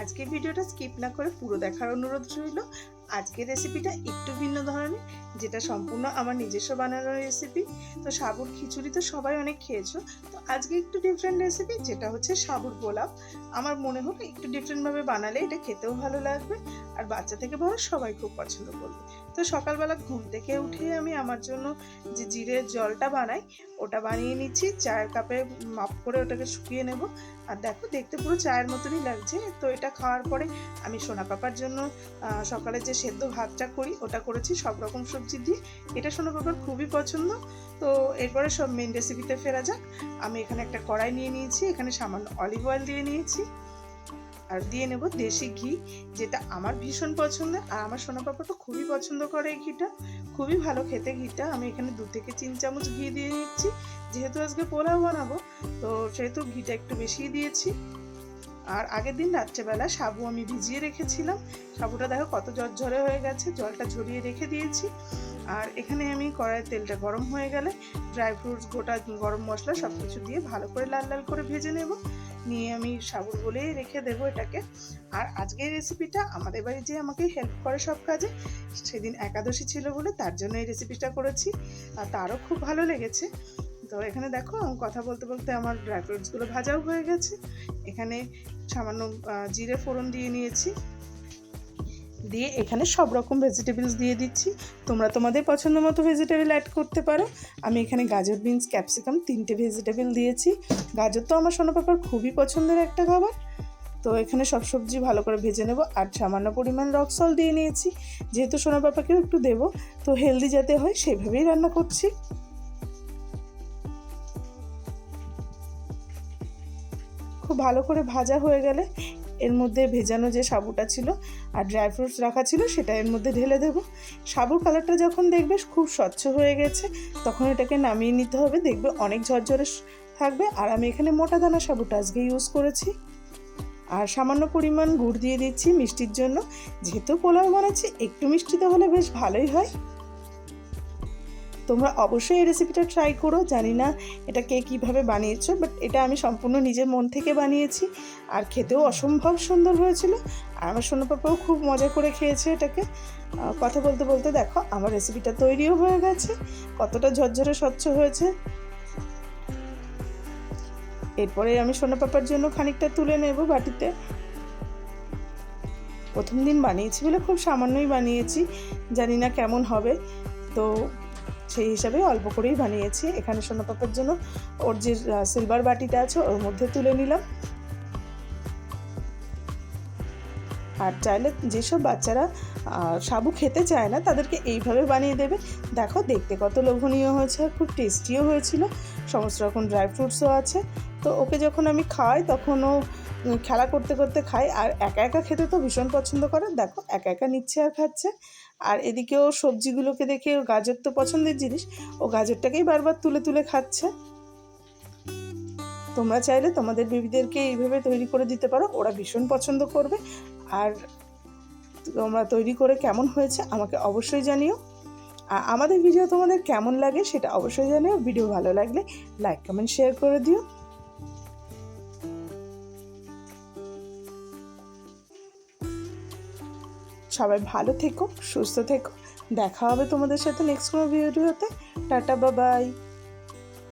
আজকে ভিডিওটা স্কিপ না করে পুরো দেখার অনুরোধ রইল। আজকের রেসিপিটা একটু ভিন্ন ধরনের, যেটা সম্পূর্ণ আমার নিজস্ব বানানো রেসিপি তো সাবুর খিচুড়ি তো সবাই অনেক খেয়েছো, তো আজকে একটু ডিফারেন্ট রেসিপি যেটা হচ্ছে সাবুর পোলাও। আমার মনে হলো একটু ডিফারেন্টভাবে বানালে এটা খেতেও ভালো লাগবে, আর বাচ্চা থেকে বড় সবাই খুব পছন্দ করবে। তো সকালবেলা ঘুম থেকে উঠে আমি আমার জন্য যে জিরের জলটা বানাই, ওটা বানিয়ে নিচ্ছি, চায়ের কাপে মাপ করে ওটাকে শুকিয়ে নেব। আর দেখো, দেখতে পুরো চায়ের মতনই লাগছে। তো এটা খাওয়ার পরে আমি সোনা পাপার জন্য সকালে যে সেদ্ধ ভাতটা করি, ওটা করেছি, সব রকম সবজি দিয়ে। এটা সোনা পাপার খুবই পছন্দ। তো এরপরে সব মেন রেসিপিতে ফেরা যাক। আমি এখানে একটা কড়াই নিয়ে নিয়েছি, এখানে সামান্য অলিভ অয়েল দিয়ে নিয়েছি। আর দিয়ে নেব দেশি ঘি, যেটা আমার ভীষণ পছন্দের আর আমার সোনা পাপা তো খুবই পছন্দ করে এই ঘিটা। খুবই ভালো খেতে ঘিটা। আমি এখানে দু থেকে তিন চামচ ঘি দিয়ে নিচ্ছি। যেহেতু আজকে পোলাও বানাবো, তো সেহেতু ঘিটা একটু বেশিই দিয়েছি। আর আগের দিন রাত্রেবেলা সাবু আমি ভিজিয়ে রেখেছিলাম। সাবুটা দেখো কত ঝরঝরে হয়ে গেছে, জলটা ঝরিয়ে রেখে দিয়েছি। আর এখানে আমি কড়াইয়ের তেলটা গরম হয়ে গেলে ড্রাই ফ্রুটস, গোটা গরম মশলা সব কিছু দিয়ে ভালো করে লাল লাল করে ভেজে নেব। নিয়ে আমি সাবুর বলেই রেখে দেবো এটাকে। আর আজকের রেসিপিটা আমাদের বাড়ি যে আমাকে হেল্প করে সব কাজে। সেদিন একাদশী ছিল বলে তার জন্য এই রেসিপিটা করেছি। আর তারও খুব ভালো লেগেছে। তো এখানে দেখো কথা বলতে বলতে আমার ড্রাই ফ্রুটসগুলো ভাজাও হয়ে গেছে। এখানে সামান্য জিরে ফোড়ন দিয়ে নিয়েছি। দিয়ে এখানে সব রকম ভেজিটেবলস দিয়ে দিচ্ছি। তোমরা তোমাদের পছন্দ মতো ভেজিটেবল অ্যাড করতে পারো। আমি এখানে গাজর বিনস ক্যাপসিকাম তিনটে ভেজিটেবল দিয়েছি। গাজর তো আমার সোনা পাপার খুবই পছন্দের একটা খাবার। তো এখানে সব সবজি ভালো করে ভেজে নেব আর সামান্য পরিমাণ রক সল দিয়ে নিয়েছি। যেহেতু সোনা পাপাকেও একটু দেবো, তো হেলদি যাতে হয় সেভাবেই রান্না করছি। খুব ভালো করে ভাজা হয়ে গেলে এর মধ্যে ভেজানো যে সাবুটা ছিল আর ড্রাই ফ্রুটস রাখা ছিল সেটা এর মধ্যে ঢেলে দেবো। সাবুর কালারটা যখন দেখবে খুব স্বচ্ছ হয়ে গেছে, তখন এটাকে নামিয়ে নিতে হবে। দেখবে অনেক ঝরঝরে থাকবে। আর আমি এখানে মোটা দানা সাবুটা আজকে ইউজ করেছি। আর সামান্য পরিমাণ গুড় দিয়ে দিচ্ছি মিষ্টির জন্য। যেহেতু পোলাও বানাচ্ছি, একটু মিষ্টি তো হলে বেশ ভালোই হয়। তোমরা অবশ্যই এই রেসিপিটা ট্রাই করো। জানি না এটা কে কীভাবে বানিয়েছো বাট এটা আমি সম্পূর্ণ নিজের মন থেকে বানিয়েছি। আর খেতেও অসম্ভব সুন্দর হয়েছিল। আর আমার সোনা পাপাও খুব মজা করে খেয়েছে এটাকে। কথা বলতে বলতে দেখো, আমার রেসিপিটা তৈরিও হয়ে গেছে। কতটা ঝরঝরে স্বচ্ছ হয়েছে। এরপরে আমি সোনা পাপার জন্য খানিকটা তুলে নেব বাটিতে। প্রথম দিন বানিয়েছি বলে খুব সামান্যই বানিয়েছি। জানি না কেমন হবে। তো সেই হিসাবে অল্প করেই বানিয়েছি। এখানে সোনা পাপার জন্য ওর যে সিলভার বাটিটা আছে, ওর মধ্যে তুলে নিলাম। আর চাইলে যেসব বাচ্চারা সাবু খেতে চায় না, তাদেরকে এইভাবে বানিয়ে দেবে। দেখো, দেখতে কত লোভনীয় হয়েছে, খুব টেস্টিও হয়েছিল। সমস্ত রকম ড্রাই ফ্রুটসও আছে। তো ওকে যখন আমি খাওয়াই, তখন ও খেলা করতে করতে খায় আর একা একা খেতে তো ভীষণ পছন্দ করে। দেখো, একা একা নিচ্ছে আর খাচ্ছে। আর এদিকেও সবজিগুলোকে দেখে ও গাজর তো পছন্দের জিনিস। ও গাজরটাকেই বারবার তুলে তুলে খাচ্ছে। তোমরা চাইলে তোমাদের বেবিদেরকে এইভাবে তৈরি করে দিতে পারো। ওরা ভীষণ পছন্দ করবে। আর তোমরা তৈরি করে কেমন হয়েছে আমাকে অবশ্যই জানিও। আর আমাদের ভিডিও তোমাদের কেমন লাগে সেটা অবশ্যই জানিও। ভিডিও ভালো লাগলে লাইক কমেন্ট শেয়ার করে দিও। সবাই ভালো থেকো সুস্থ থেকো। দেখা হবে তোমাদের সাথে নেক্সট কোনো ভিডিওতে টাটা বাবাই